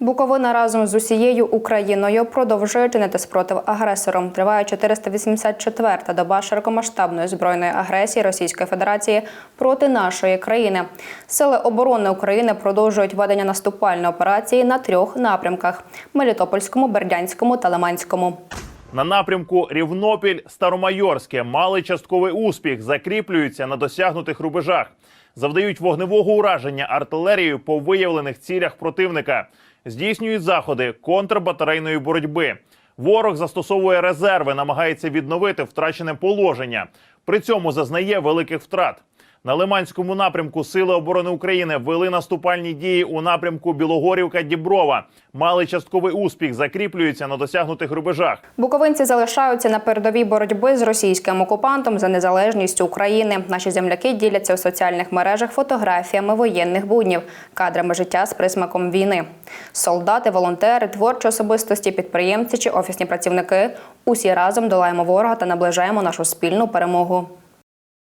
Буковина разом з усією Україною продовжує чинити спротив агресорам. Триває 484-та доба широкомасштабної збройної агресії Російської Федерації проти нашої країни. Сили оборони України продовжують ведення наступальної операції на трьох напрямках: Мелітопольському, Бердянському та Лиманському. На напрямку Рівнопіль Старомайорське мали частковий успіх, закріплюються на досягнутих рубежах, завдають вогневого ураження артилерією по виявлених цілях противника, здійснюють заходи контрбатарейної боротьби. Ворог застосовує резерви, намагається відновити втрачене положення. При цьому зазнає великих втрат. На Лиманському напрямку Сили оборони України вели наступальні дії у напрямку Білогорівка-Діброва. Мали частковий успіх, закріплюються на досягнутих рубежах. Буковинці залишаються на передовій боротьби з російським окупантом за незалежність України. Наші земляки діляться у соціальних мережах фотографіями воєнних буднів, кадрами життя з присмаком війни. Солдати, волонтери, творчі особистості, підприємці чи офісні працівники усі разом долаємо ворога та наближаємо нашу спільну перемогу.